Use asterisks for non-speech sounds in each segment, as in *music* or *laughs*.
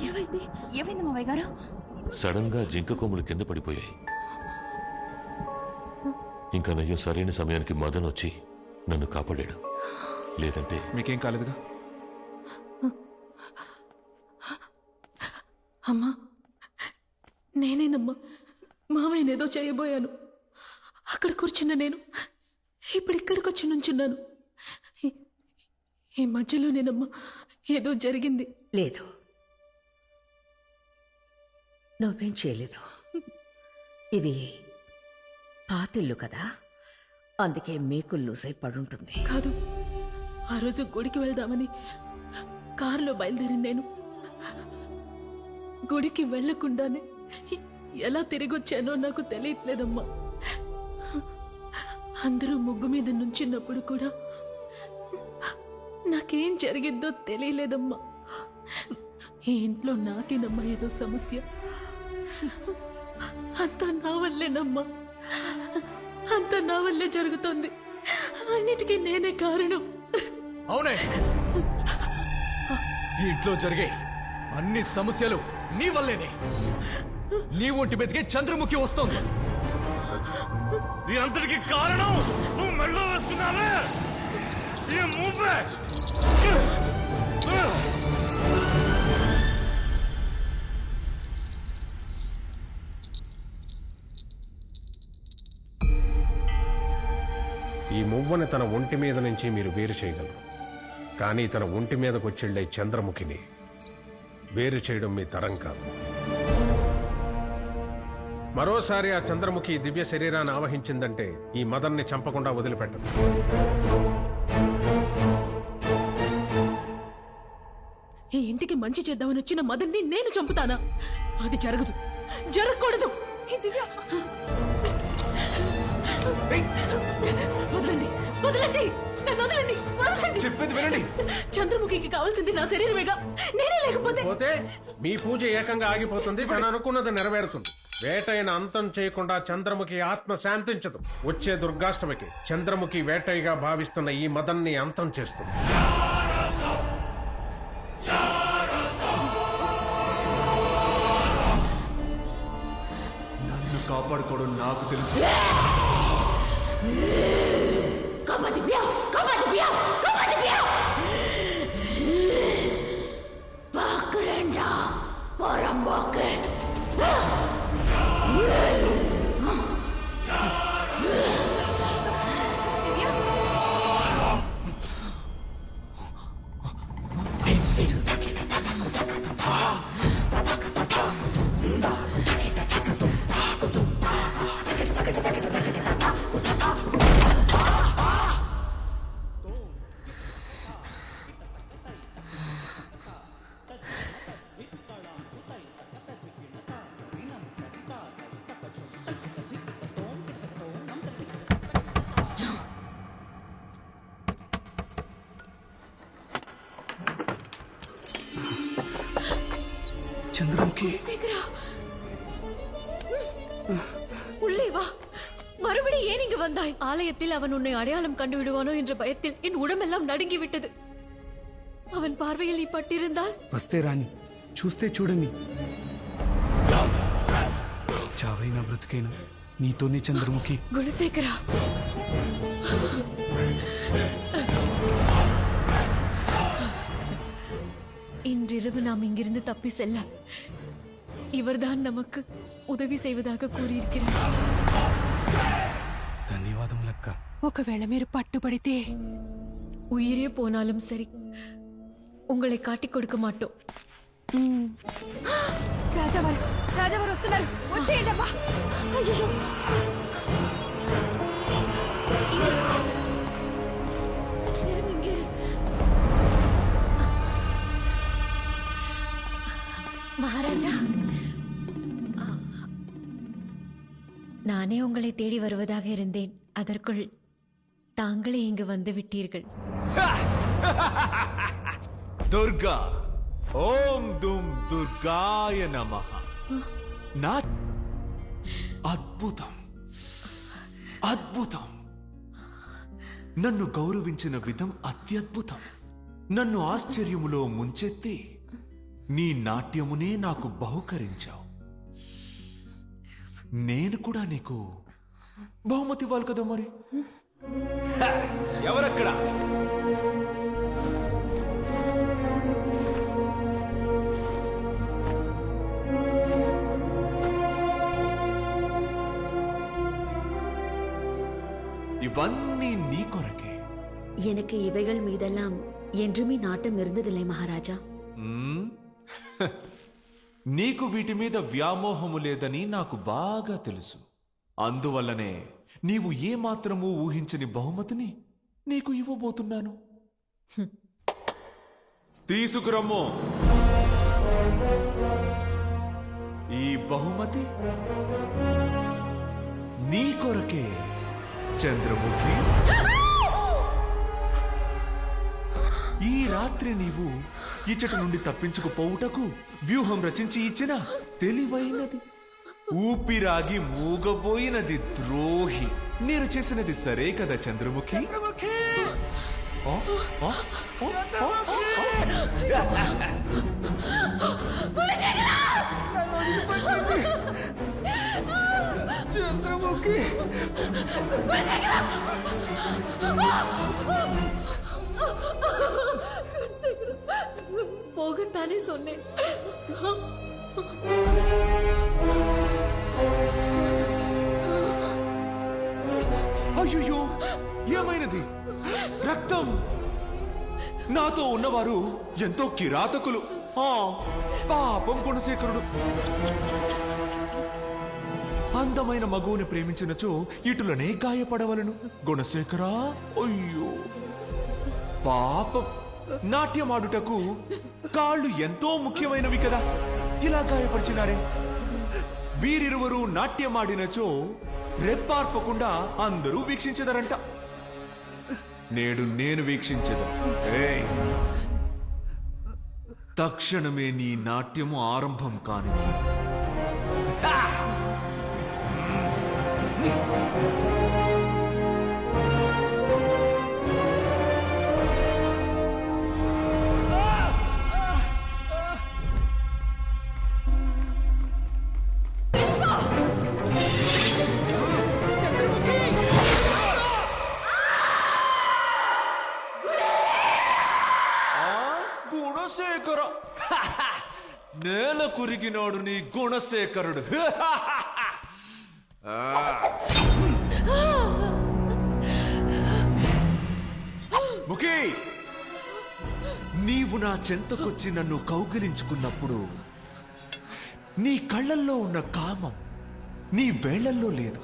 ఏమైంది? ఏమైంది మామయ్య గారు? సడన్గా జింక కొమ్ములు కింద పడిపోయాయి. ఇంకా నయ్యం సరైన సమయానికి మదన్ వచ్చి నన్ను కాపాడాడు. లేదంటే మీకేం కాలేదుగా? అమ్మా నేనేనమ్మా మావయ్యనేదో చేయబోయాను. అక్కడ కూర్చున్న నేను ఇప్పుడు ఇక్కడికి వచ్చి నుంచున్నాను. ఈ- ఈ మధ్యలోనేనమ్మా ఏదో జరిగింది. లేదు. నువ్వేం చేయలేదు. ఇది పాతిల్లు కదా? అందుకే మేకులు లూసై పడుంటుంది. కాదు ఆ రోజు గుడికి వెళ్దామని కారులో బయలుదేరి నేను. గుడికి వెళ్ళకుండానే ఎలా తిరిగి వచ్చానో నాకు తెలియట్లేదమ్మా. అందరూ ముగ్గు మీద నుంచిన్నప్పుడు కూడా నాకేం జరిగిందో తెలియలేదమ్మా. ఈ ఇంట్లో నాకేనమ్మా ఏదో సమస్య. అంతా నా వల్లేనమ్మా. అంతా నా వల్లే జరుగుతోంది. అన్నిటికీ నేనే కారణం. అవునే. ఈ ఇంట్లో జరిగే అన్ని సమస్యలు నీ వల్లేనే. నీ ఒంటి మీదకి చంద్రముఖి వస్తోంది. దీనంతటికి కారణం నువ్వు మెళ్ళో వేసుకున్నావే. ఈ మూవే ఈ మువ్వని తన ఒంటి మీద నుంచి మీరు వేరు చేయగలరు. కానీ తన ఒంటి మీదకు వచ్చెళ్ళే చంద్రముఖిని వేరు చేయడం మీ తరం కాదు. మరోసారి ఆ చంద్రముఖి దివ్య శరీరాన్ని ఆవహించిందంటే ఈ మదన్ని చంపకుండా వదిలిపెట్టదు. ఈ ఇంటికి మంచి చేద్దామని వచ్చిన మదన్ని నేను చంపుతానా? అది జరగదు. జరగకూడదు. వదలండి వదలండి నన్ను వదలండి వదలండి. చెప్పేది వినండి. చంద్రముఖికి కావాల్సింది నా శరీరమేగా. నేనే లేకపోతే పోతే మీ పూజ ఏకంగా ఆగిపోతుంది తను అనుకున్నది నెరవేరుతుంది. వేటైన అంతం చేయకుండా చంద్రముఖి ఆత్మ శాంతించదు. వచ్చే దుర్గాష్టమికి చంద్రముఖి వేటైగా భావిస్తున్న ఈ మదన్ని అంతం చేస్తుంది. నన్ను కాపాడుకోవడం నాకు తెలుసు. 干嘛的不要，干嘛的不要，干嘛的！చంద్రముఖి சேகரா உள்ளே வா மறுபடி ஏன் இங்கு வந்தாய் ஆலயத்தில் அவன் உன்னை அடையாளம் கண்டு விடுவானோ என்ற பயத்தில் என் உடம்பெல்லாம் நடுங்கி விட்டது அவன் பார்வையில் நீ பட்டிருந்தால் వస్తే రాని చూస్తే చూడని చావైనా బ్రతికైనా నీతోనే చంద్రముఖి குலசேகரா இன்றிரவு நாம் இங்கிருந்து தப்பி செல்ல இவர்தான் நமக்கு உதவி செய்வதாக கூறியிருக்கிறார் ధన్యవాదములక్క ఒకవేళ మీరు పట్టుబడితే உயிரே போனாலும் சரி உங்களை காட்டிக் கொடுக்க மாட்டோம் రాజావారు రాజావారు వస్తున్నారు వచ్చేయండమ్మా ஐயோ நானே உங்களை தேடி வருவதாக இருந்தேன் அதற்குள் தாங்களே இங்கு வந்து விட்டீர்கள் దుర్గా ఓం దుమ్ దుర్గాయ నమ నా అద్భుతం అద్భుతం నన్ను గౌరవించిన విధం అత్యద్భుతం నన్ను ఆశ్చర్యములో ముంచెత్తి నీ నాట్యమునే నాకు బహుకరించావు నేను కూడా నీకు బహుమతి ఇవ్వాలి కదా మరి హ! ఎవరక్కడ இவன்னி நீ கொரக்கே எனக்கு இவைகள் மீதெல்லாம் என்றுமே நாட்டம் இருந்ததில்லை மகாராஜா మ్మ్. *laughs* నీకు వీటి మీద వ్యామోహము లేదని నాకు బాగా తెలుసు. అందువల్లనే నీవు ఏమాత్రమూ ఊహించని బహుమతిని నీకు ఇవ్వబోతున్నాను. తీసుకురమ్ము. ఈ బహుమతి నీ కొరకే చంద్రముఖి. ఈ రాత్రి నీవు ఇచ్చట నుండి తప్పించుకుపోవుటకు వ్యూహం రచించి ఇచ్చిన తెలివైనది. ఊపిరాగి మూగబోయినది ద్రోహి. మీరు చేసినది సరే కదా చంద్రముఖి? చంద్రముఖి! போகத்தானே சொன்னேன் అయ్యో ఏమైనది రక్తం నాతో ఉన్నవారు ఎంతో కిరాతకులు ఆ పాపం గుణశేఖరుడు అందమైన మగువుని ప్రేమించినచో ఇటులనే గాయపడవలను గుణశేఖరా అయ్యో పాపం నాట్యమాడుటకు కాళ్ళు ఎంతో ముఖ్యమైనవి కదా. ఇలా గాయపరిచినారే. వీరిరువరు నాట్యమాడినచో రెప్పార్పకుండా అందరూ వీక్షించదరంట. నేడు నేను వీక్షించదు. తక్షణమే నీ నాట్యము ఆరంభం కాని గుణశేఖరుడు ముఖి నీవు నా చెంతకొచ్చి నన్ను కౌగిలించుకున్నప్పుడు నీ కళ్ళల్లో ఉన్న కామం నీ వేళ్ళల్లో లేదు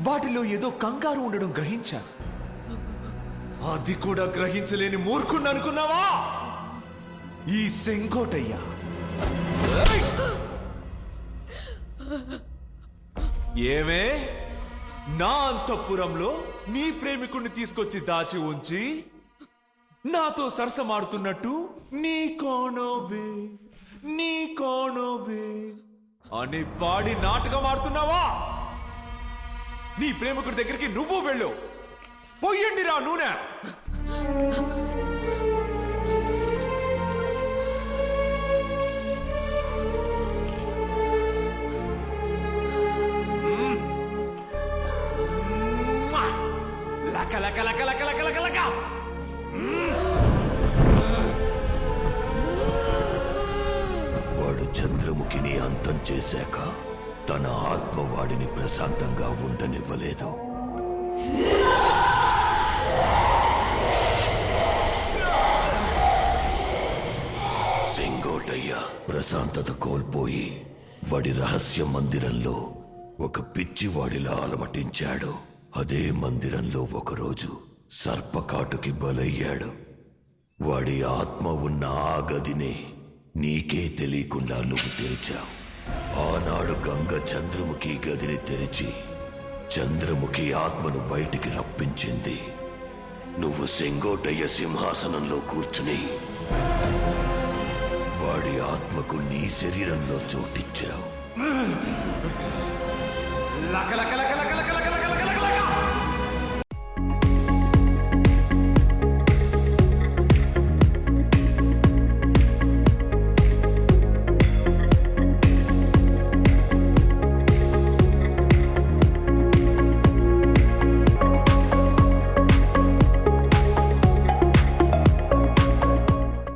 వాటిలో ఏదో కంగారు ఉండడం గ్రహించాను అది కూడా గ్రహించలేని మూర్ఖుండనుకున్నావా అనుకున్నావా ఈ సెంకోటయ్యా ఏమే? నా అంతఃపురంలో నీ ప్రేమికుణ్ణి తీసుకొచ్చి దాచి ఉంచి నాతో సరసమాడుతున్నట్టు నీ కోణోవే నీ కోణోవే అని పాడి నాటకం ఆడుతున్నావా? నీ ప్రేమికుడి దగ్గరికి నువ్వు వెళ్ళు. పొయ్యండి రా నూనె. లక లక లక లక లక లక లక వాడు చంద్రముఖిని అంతం చేశాక తన ఆత్మ వాడిని ప్రశాంతంగా ఉండనివ్వలేదు. సింగోటయ్య ప్రశాంతత కోల్పోయి వాడి రహస్య మందిరంలో ఒక పిచ్చివాడిలా అలమటించాడు. అదే మందిరంలో ఒకరోజు సర్పకాటుకి బలయ్యాడు. వాడి ఆత్మ ఉన్న ఆ గదినే నీకే తెలియకుండా నువ్వు తెరిచావు. ఆనాడు గంగ చంద్రముఖి గదిని తెరిచి చంద్రముఖి ఆత్మను బయటికి రప్పించింది. నువ్వు సెంగోటయ్య సింహాసనంలో కూర్చుని వాడి ఆత్మకు నీ శరీరంలో చోటిచ్చావు. లక లక లక